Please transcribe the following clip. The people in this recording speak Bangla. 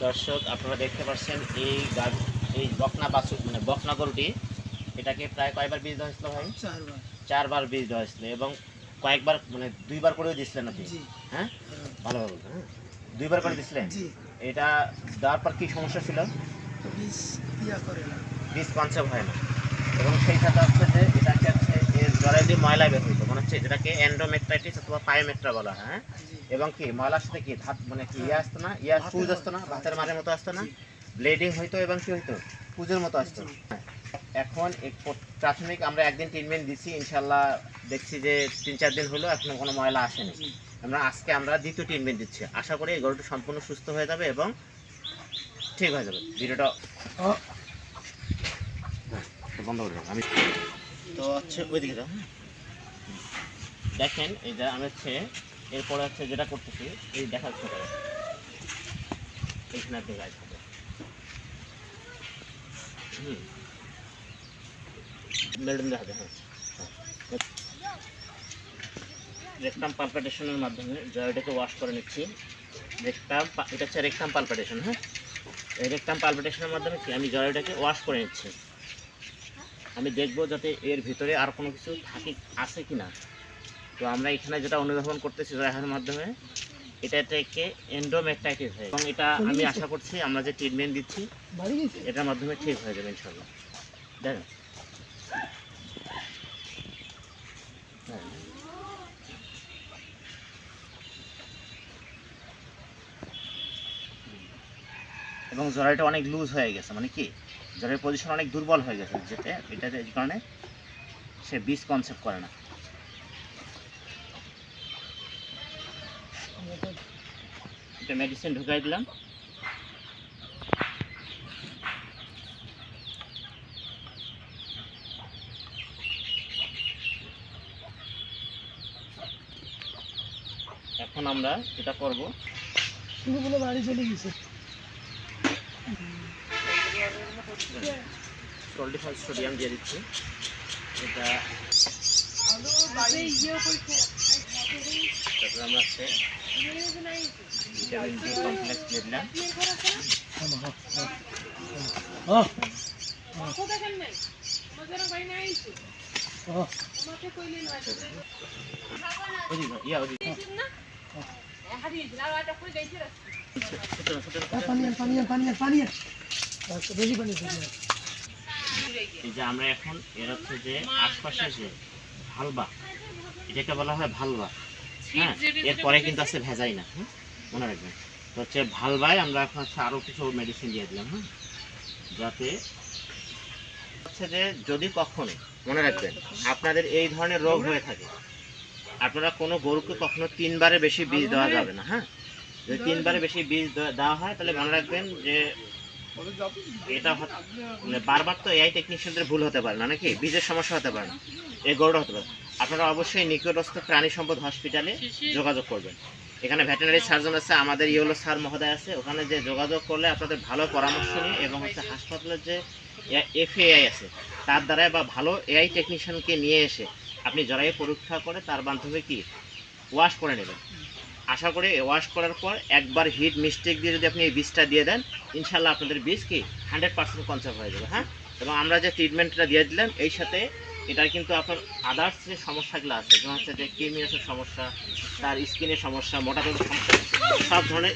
দর্শক আপনারা দেখতে পাচ্ছেন এই গাছ এই বকনা বাছু মানে বকনা গরুটি এটাকে প্রায় কয়বার বীজ দেওয়া হয়েছিল ভাই? চারবার। চারবার বীজ দেওয়া হয়েছিল এবং কয়েকবার মানে দুইবার করেও দিচ্ছিলেন আপনি? হ্যাঁ? হ্যাঁ, ভালোভাবে হ্যাঁ? দুইবার করে দিচ্ছিলেন জি। এটা দেওয়ার পর কি সমস্যা ছিল? বীজ কনসেপ্ট হয় না। এবং সেই সাথে হচ্ছে যে এটাকে হচ্ছে জলে দিয়ে ময়লা বের হইতো। মানে হচ্ছে যেটাকে এন্ডোমেট্রাইটিস অথবা পায়োমেট্রা বলা হয় হ্যাঁ? এবং কি ময়লার সাথে কি ধাত মানে কি ইয়ে আসতো না? ইয়া পুজ আসতো না? ভাতের মারের মতো আসতো না। ব্লিডিং হইতো এবং কি হইতো? পুজোর মতো আসতো। এখন প্রাথমিক আমরা একদিন ট্রিটমেন্ট দিচ্ছি ইনশাল্লাহ দেখছি যে তিন চার দিন হলো এখনও কোনো ময়লা আসেনি। আমরা আজকে আমরা দ্বিতীয় ট্রিটমেন্ট দিচ্ছি। আশা করি এই গরুটি সম্পূর্ণ সুস্থ হয়ে যাবে এবং ঠিক হয়ে যাবে। ভিডিওটা হ্যাঁ, তো বন্ধ করে আমি তো হচ্ছে ওইদিকে হ্যাঁ। দেখেন এই যে আমি হচ্ছে এরপরে হচ্ছে যেটা করতেছি, এই দেখাচ্ছে এইখানে আপনি গাছ হবে। হুম। মেলডন দেখাবে হ্যাঁ। রেকটাম পালপাটেশনের মাধ্যমে জয়টাকে ওয়াশ করে নিচ্ছি। রেকটাম এটা হচ্ছে রেকটাম পালপাটেশন হ্যাঁ? এই রেকটাম পালপাটেশনের মাধ্যমে কি? আমি জয়টাকে ওয়াশ করে নিচ্ছি। আমি দেখব যাতে এর ভিতরে আর কোনো কিছু থাকে আছে কি না তো আমরা এখানে যেটা অনুধাবন করতেছি জয়াহার মাধ্যমে এটা থেকে এন্ডোমেট্রাইটিস হয়। এবং এটা আমি আশা করছি আমরা যে ট্রিটমেন্ট দিচ্ছি এটার মাধ্যমে ঠিক হয়ে যাবে ইনশাল্লাহ। দেখেন। এবং জরাইটা অনেক লুজ হয়ে গেছে মানে কি? জরাইয়ের পজিশন অনেক দুর্বল হয়ে গেছে যেটা এটা এই কারণে সে বিষ কনসেপ্ট করে না। এটা মেডিসিন ঢুকাই দিলাম। এখন আমরা যেটা করব শুধু বলে বাড়ি চলে গেছে। সোডিয়াম দিয়ে দিচ্ছি। এটা তারপরে আমরা হচ্ছে যে আমরা এখন এর হচ্ছে যে আশপাশে যে ভালবা এটাকে বলা হয় ভালবা। হ্যাঁ এরপরে কিন্তু আছে ভেজাই না হ্যাঁ মনে রাখবেন। তো হচ্ছে ভালবায় আমরা এখন হচ্ছে আরও কিছু মেডিসিন দিয়ে দিলাম হ্যাঁ যাতে হচ্ছে যে যদি কখনো মনে রাখবেন আপনাদের এই ধরনের রোগ হয়ে থাকে আপনারা কোনো গরুকে কখনো তিনবারে বেশি বীজ দেওয়া যাবে না হ্যাঁ? যদি তিনবারে বেশি বীজ দেওয়া- দেওয়া হয় তাহলে মনে রাখবেন যে এটা মানে বারবার তো এআই টেকনিশিয়ানদের ভুল হতে পারে না নাকি? বীজের সমস্যা হতে পারে না। এই গরুটা হতে পারে। আপনারা অবশ্যই নিকটস্থ প্রাণী সম্পদ হসপিটালে যোগাযোগ করবেন। এখানে ভেটেনারি সার্জন আছে আমাদের ইয়েলো স্যার মহোদয় আছে। ওখানে যে যোগাযোগ করলে আপনাদের ভালো পরামর্শ নিয়ে এবং হচ্ছে হাসপাতালের যে এফএআই আছে তার দ্বারা বা ভালো এআই টেকনিশিয়ানকে নিয়ে এসে আপনি জরায়ু পরীক্ষা করে তার মাধ্যমে কি ওয়াশ করে নেবেন। আশা করি ওয়াশ করার পর একবার হিট মিস্টেক দিয়ে যদি আপনি এই বীজটা দিয়ে দেন ইনশাল্লাহ আপনাদের বীজ কি হান্ড্রেড পার্সেন্ট কনসার্ভ হয়ে যাবে হ্যাঁ? এবং আমরা যে ট্রিটমেন্টটা দিয়ে দিলাম এই সাথে এটার কিন্তু আপনার আদার্স যে সমস্যাগুলো আছে, যেমন হচ্ছে যে কিমিয়াসের সমস্যা, তার স্কিনের সমস্যা, মোটা সমস্যা, সব ধরনের